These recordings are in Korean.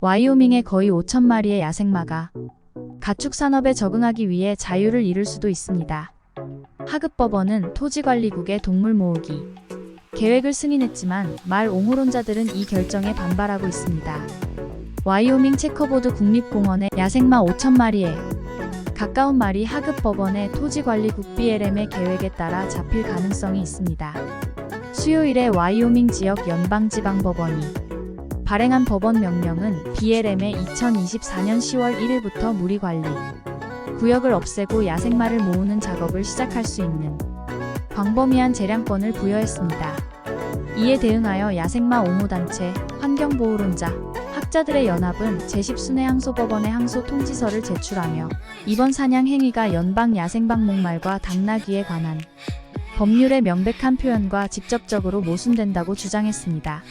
와이오밍의 거의 5천 마리의 야생마가 가축 산업에 적응하기 위해 자유를 잃을 수도 있습니다. 하급법원은 토지관리국의 동물 모으기 계획을 승인했지만 말 옹호론자들은 이 결정에 반발하고 있습니다. 와이오밍 체커보드 국립공원의 야생마 5천 마리에 가까운 말이 하급 법원의 토지관리국 BLM의 계획에 따라 잡힐 가능성이 있습니다. 수요일에 와이오밍 지역 연방지방법원이 발행한 법원 명령은 BLM의 2024년 10월 1일부터 무리관리 구역을 없애고 야생마를 모으는 작업을 시작할 수 있는 광범위한 재량권을 부여했습니다. 이에 대응하여 야생마 옹호단체, 환경보호론자, 학자들의 연합은 제10순회 항소법원에 항소 통지서를 제출하며 이번 사냥 행위가 연방 야생방목말과 당나귀에 관한 법률의 명백한 표현과 직접적으로 모순된다고 주장했습니다.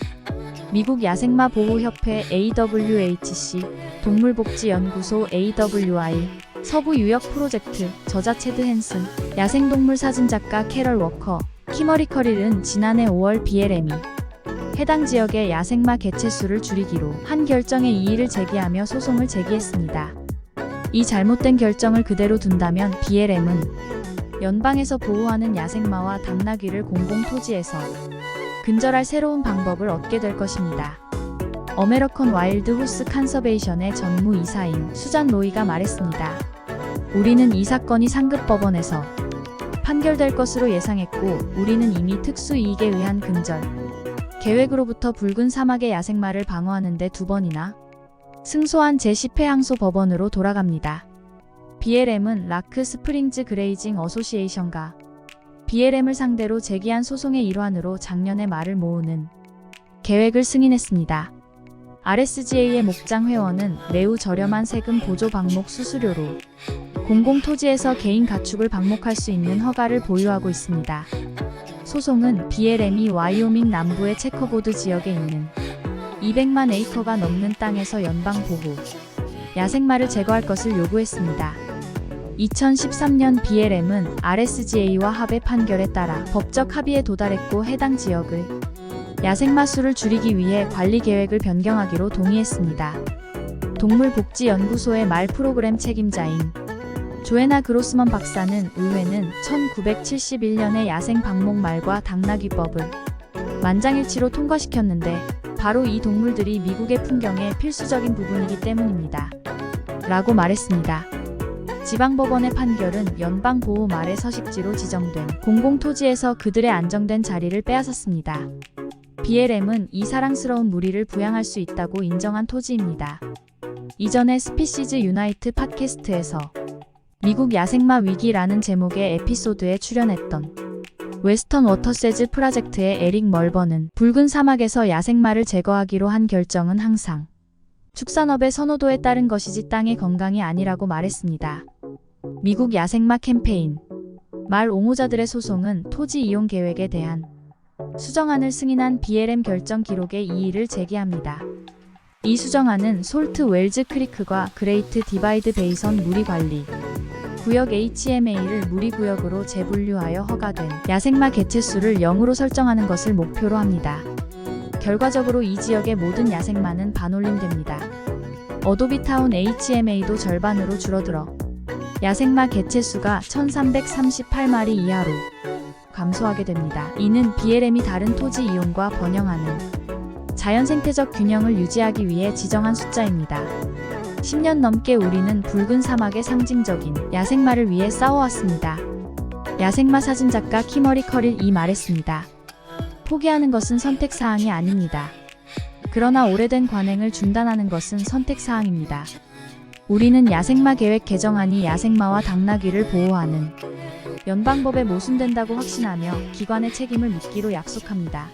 미국 야생마 보호협회 AWHC, 동물복지연구소 AWI, 서부 유역 프로젝트, 저자 체드 헨슨, 야생동물 사진작가 캐럴 워커, 키머리 커릴은 지난해 5월 BLM이 해당 지역의 야생마 개체 수를 줄이기로 한 결정에 이의를 제기하며 소송을 제기했습니다. 이 잘못된 결정을 그대로 둔다면 BLM은 연방에서 보호하는 야생마와 당나귀를 공공토지에서 근절할 새로운 방법을 얻게 될 것입니다. 어메리컨 와일드 호스 컨서베이션의 전무 이사인 수잔 로이가 말했습니다. 우리는 이 사건이 상급 법원에서 판결될 것으로 예상했고 우리는 이미 특수 이익에 의한 근절 계획으로부터 붉은 사막의 야생마를 방어하는데 두 번이나 승소한 제10회 항소 법원으로 돌아갑니다. BLM은 라크 스프링즈 그레이징 어소시에이션과 BLM을 상대로 제기한 소송의 일환으로 작년에 말을 모으는 계획을 승인했습니다. RSGA의 목장 회원은 매우 저렴한 세금 보조 방목 수수료로 공공 토지에서 개인 가축을 방목할 수 있는 허가를 보유하고 있습니다. 소송은 BLM이 와이오밍 남부의 체커보드 지역에 있는 200만 에이커가 넘는 땅에서 연방 보호 야생마를 제거할 것을 요구했습니다. 2013년 BLM은 RSGA와 합의 판결에 따라 법적 합의에 도달했고 해당 지역의 야생마 수를 줄이기 위해 관리 계획을 변경하기로 동의했습니다. 동물복지연구소의 말 프로그램 책임자인 조에나 그로스먼 박사는 의회는 1971년에 야생 방목 말과 당나귀법을 만장일치로 통과시켰는데 바로 이 동물들이 미국의 풍경의 필수적인 부분이기 때문입니다. 라고 말했습니다. 지방법원의 판결은 연방보호 말의 서식지로 지정된 공공토지에서 그들의 안정된 자리를 빼앗았습니다. BLM은 이 사랑스러운 무리를 부양할 수 있다고 인정한 토지입니다. 이전에 스피시즈 유나이트 팟캐스트에서 미국 야생마 위기라는 제목의 에피소드에 출연했던 웨스턴 워터세즈 프로젝트의 에릭 멀버는 붉은 사막에서 야생마를 제거하기로 한 결정은 항상 축산업의 선호도에 따른 것이지 땅의 건강이 아니라고 말했습니다. 미국 야생마 캠페인 말 옹호자들의 소송은 토지 이용 계획에 대한 수정안을 승인한 BLM 결정 기록에 이의를 제기합니다. 이 수정안은 솔트 웰즈 크리크과 그레이트 디바이드 베이선 무리 관리 구역 HMA를 무리구역으로 재분류하여 허가된 야생마 개체 수를 0으로 설정하는 것을 목표로 합니다. 결과적으로 이 지역의 모든 야생마는 반올림됩니다. 어도비타운 HMA도 절반으로 줄어들어 야생마 개체 수가 1338마리 이하로 감소하게 됩니다. 이는 BLM이 다른 토지 이용과 번영하는 자연 생태적 균형을 유지하기 위해 지정한 숫자입니다. 10년 넘게 우리는 붉은 사막의 상징적인 야생마를 위해 싸워왔습니다. 야생마 사진작가 키머리 커릴 이 말했습니다. 포기하는 것은 선택사항이 아닙니다. 그러나 오래된 관행을 중단하는 것은 선택사항입니다. 우리는 야생마 계획 개정안이 야생마와 당나귀를 보호하는 연방법에 모순된다고 확신하며 기관의 책임을 묻기로 약속합니다.